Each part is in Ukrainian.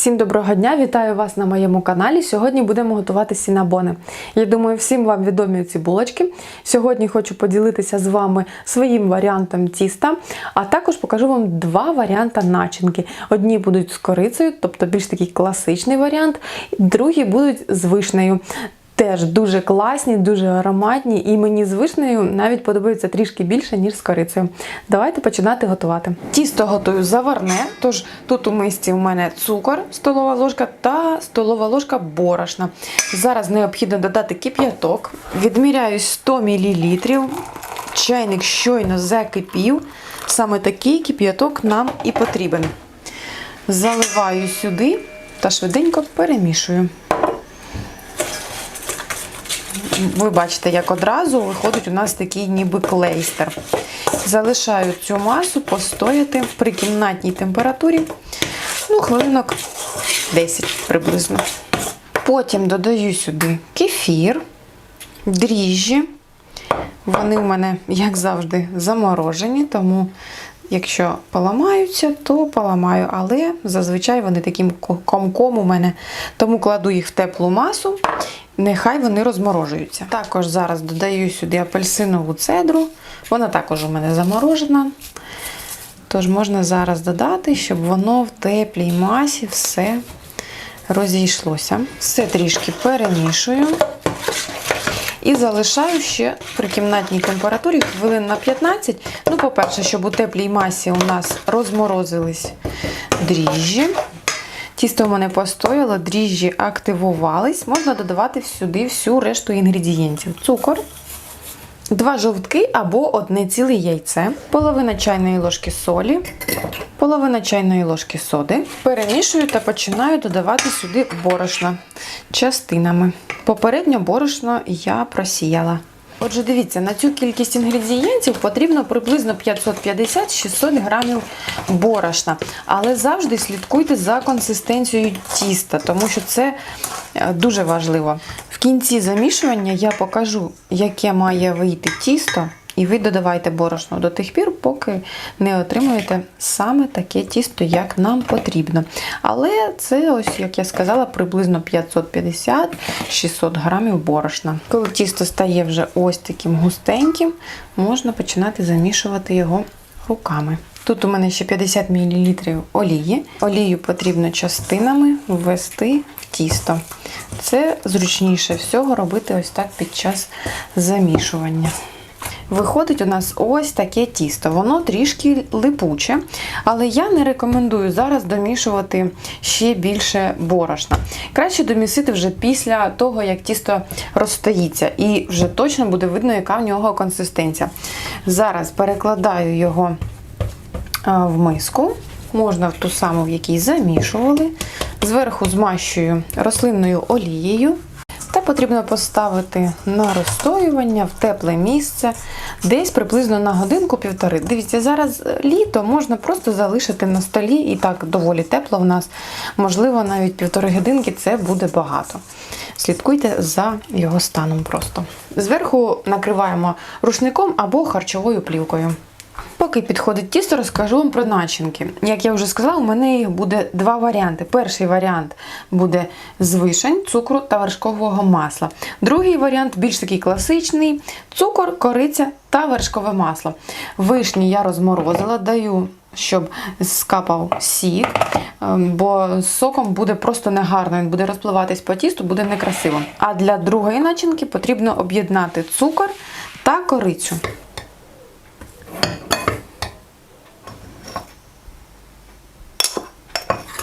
Всім доброго дня! Вітаю вас на моєму каналі. Сьогодні будемо готувати сінабони. Я думаю, всім вам відомі ці булочки. Сьогодні хочу поділитися з вами своїм варіантом тіста, а також покажу вам два варіанти начинки. Одні будуть з корицею, тобто більш такий класичний варіант, другі будуть з вишнею. Теж дуже класні, дуже ароматні, і мені з вишнею навіть подобаються трішки більше, ніж з корицею. Давайте починати готувати. Тісто готую заварне, тож тут у мисці у мене цукор, столова ложка та столова ложка борошна. Зараз необхідно додати кип'яток. Відміряю 100 мл. Чайник щойно закипів. Саме такий кип'яток нам і потрібен. Заливаю сюди та швиденько перемішую. Ви бачите, як одразу виходить у нас такий ніби клейстер. Залишаю цю масу постояти при кімнатній температурі, ну, хвилинок 10 приблизно. Потім додаю сюди кефір, дріжджі. Вони в мене, як завжди, заморожені, тому якщо поламаються, то поламаю, але зазвичай вони таким комком у мене, тому кладу їх в теплу масу. Нехай вони розморожуються. Також зараз додаю сюди апельсинову цедру. Вона також у мене заморожена. Тож можна зараз додати, щоб воно в теплій масі все розійшлося. Все трішки перемішую. І залишаю ще при кімнатній температурі хвилин на 15. Ну, по-перше, щоб у теплій масі у нас розморозились дріжджі. Тісто в мене постояло, дріжджі активувались. Можна додавати сюди всю решту інгредієнтів. Цукор, два жовтки або одне ціле яйце, половина чайної ложки солі, половина чайної ложки соди. Перемішую та починаю додавати сюди борошно частинами. Попередньо борошно я просіяла. Отже, дивіться, на цю кількість інгредієнтів потрібно приблизно 550-600 грамів борошна. Але завжди слідкуйте за консистенцією тіста, тому що це е, дуже важливо. В кінці замішування я покажу, яке має вийти тісто. І ви додавайте борошно до тих пір, поки не отримуєте саме таке тісто, як нам потрібно. Але це, ось, як я сказала, приблизно 550-600 грамів борошна. Коли тісто стає вже ось таким густеньким, можна починати замішувати його руками. Тут у мене ще 50 мл олії. Олію потрібно частинами ввести в тісто. Це зручніше всього робити ось так під час замішування. Виходить у нас ось таке тісто. Воно трішки липуче, але я не рекомендую зараз домішувати ще більше борошна. Краще домісити вже після того, як тісто розстоїться, і вже точно буде видно, яка в нього консистенція. Зараз перекладаю його в миску, можна в ту саму, в якій замішували. Зверху змащую рослинною олією. Потрібно поставити на розстоювання в тепле місце, десь приблизно на годинку-півтори. Дивіться, зараз літо можна просто залишити на столі, і так доволі тепло в нас. Можливо, навіть півтори годинки це буде багато. Слідкуйте за його станом просто. Зверху накриваємо рушником або харчовою плівкою. Поки підходить тісто, розкажу вам про начинки. Як я вже сказала, у мене їх буде два варіанти. Перший варіант буде з вишень, цукру та вершкового масла. Другий варіант більш такий класичний: цукор, кориця та вершкове масло. Вишні я розморозила, даю. Щоб скапав сік, ем, бо соком буде просто негарно, він буде розпливатись по тісту, буде некрасиво. А для другої начинки потрібно об'єднати цукор та корицю.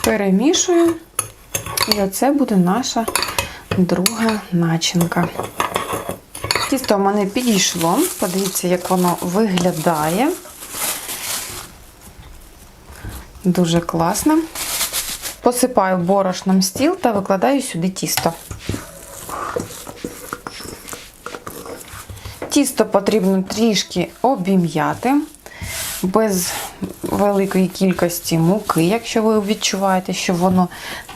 Перемішую, і оце буде наша друга начинка. Тісто в мене підійшло. Подивіться, як воно виглядає. Дуже класно. Посипаю борошном стіл та викладаю сюди тісто. Тісто потрібно трішки обім'яти без великої кількості муки. Якщо ви відчуваєте, що воно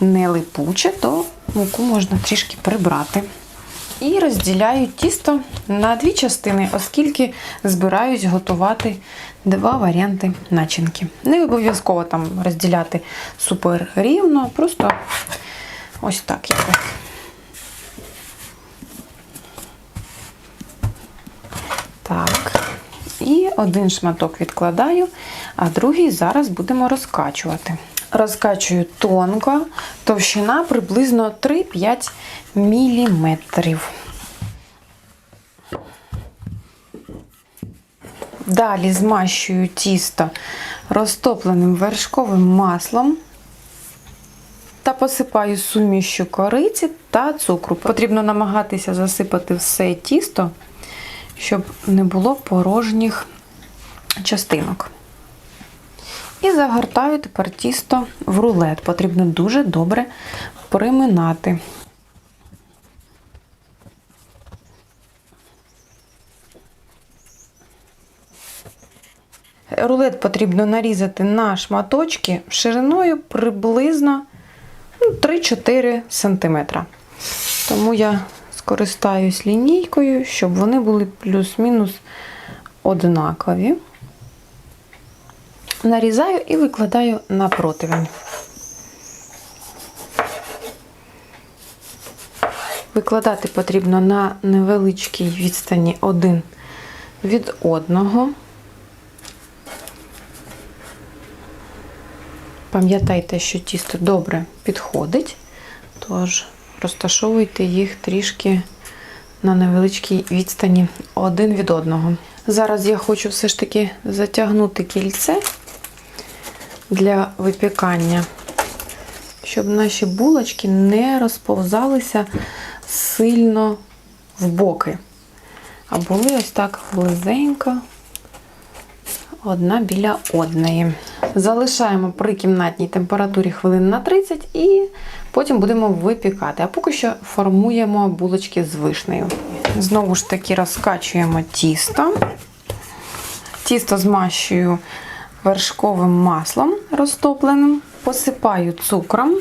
не липуче, то муку можна трішки прибрати. і розділяю тісто на дві частини, оскільки збираюсь готувати два варіанти начинки. Не обов'язково там розділяти супер рівно, просто ось так якось. Так. І один шматок відкладаю, а другий зараз будемо розкачувати. Розкачую тонко, товщина приблизно 3-5 мм. Далі змащую тісто розтопленим вершковим маслом та посипаю сумішю кориці та цукру. Потрібно намагатися засипати все тісто, щоб не було порожніх частинок. І загортаю тепер тісто в рулет. Потрібно дуже добре приминати. Рулет потрібно нарізати на шматочки шириною приблизно ну, 3-4 см. Тому я скористаюсь лінійкою, щоб вони були плюс-мінус однакові. Нарізаю і викладаю на противень. Викладати потрібно на невеличкій відстані один від одного. Пам'ятайте, що тісто добре підходить, тож розташовуйте їх трішки на невеличкій відстані один від одного. Зараз я хочу все ж таки затягнути кільце для випікання, щоб наші булочки не розповзалися сильно в боки, а були ось так близенько одна біля одної. Залишаємо при кімнатній температурі хвилин на 30 і потім будемо випікати. А поки що формуємо булочки з вишнею. Знову ж таки розкачуємо тісто. Тісто змащую вершковим маслом розтопленим, посипаю цукром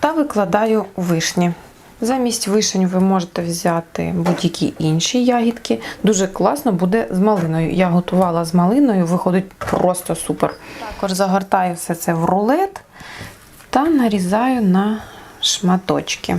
та викладаю вишні. Замість вишень ви можете взяти будь-які інші ягідки. Дуже класно буде з малиною. Я готувала з малиною, виходить просто супер. Також загортаю все це в рулет та нарізаю на шматочки.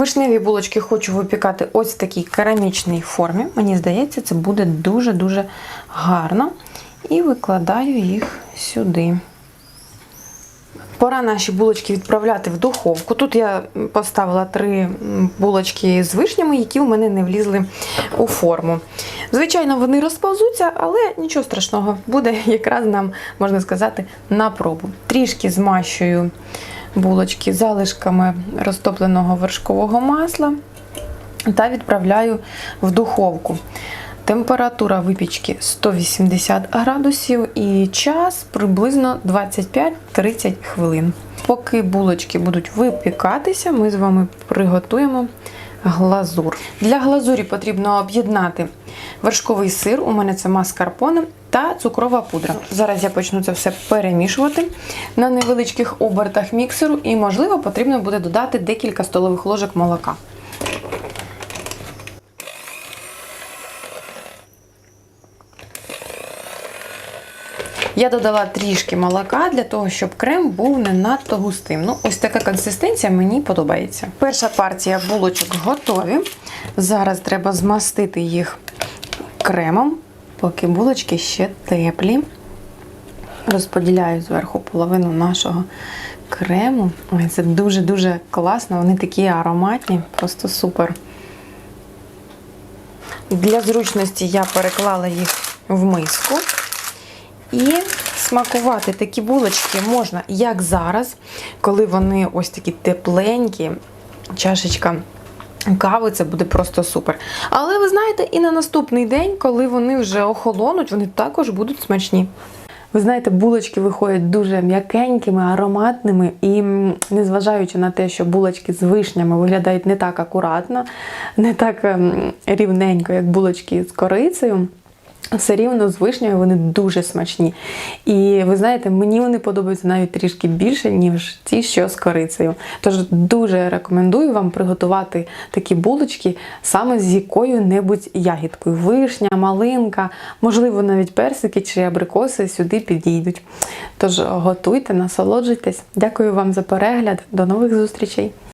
Вишневі булочки хочу випікати ось в такій керамічній формі. Мені здається, це буде дуже-дуже гарно. І викладаю їх сюди. Пора наші булочки відправляти в духовку. Тут я поставила три булочки з вишнями, які в мене не влізли у форму. Звичайно, вони розповзуться, але нічого страшного, буде якраз нам, можна сказати, на пробу. Трішки змащую булочки залишками розтопленого вершкового масла та відправляю в духовку. Температура випічки 180 градусів і час приблизно 25-30 хвилин. Поки булочки будуть випікатися, ми з вами приготуємо глазур. Для глазурі потрібно об'єднати вершковий сир, у мене це маскарпоне, та цукрова пудра. Зараз я почну це все перемішувати на невеличких обертах міксеру, і, можливо, потрібно буде додати декілька столових ложок молока. Я додала трішки молока для того, щоб крем був не надто густим. Ну, ось така консистенція мені подобається. Перша партія булочок готові. Зараз треба змастити їх кремом, поки булочки ще теплі. Розподіляю зверху половину нашого крему. Ой, це дуже-дуже класно, вони такі ароматні, просто супер. Для зручності я переклала їх в миску. І смакувати такі булочки можна як зараз, коли вони ось такі тепленькі, чашечка кави, це буде просто супер. Але ви знаєте, і на наступний день, коли вони вже охолонуть, вони також будуть смачні. Ви знаєте, булочки виходять дуже м'якенькими, ароматними, і незважаючи на те, що булочки з вишнями виглядають не так акуратно, не так ем, рівненько, як булочки з корицею. Все рівно з вишнею вони дуже смачні. І ви знаєте, мені вони подобаються навіть трішки більше, ніж ті, що з корицею. Тож дуже рекомендую вам приготувати такі булочки саме з якою-небудь ягідкою. Вишня, малинка, можливо, навіть персики чи абрикоси сюди підійдуть. Тож готуйте, насолоджуйтесь. Дякую вам за перегляд. До нових зустрічей!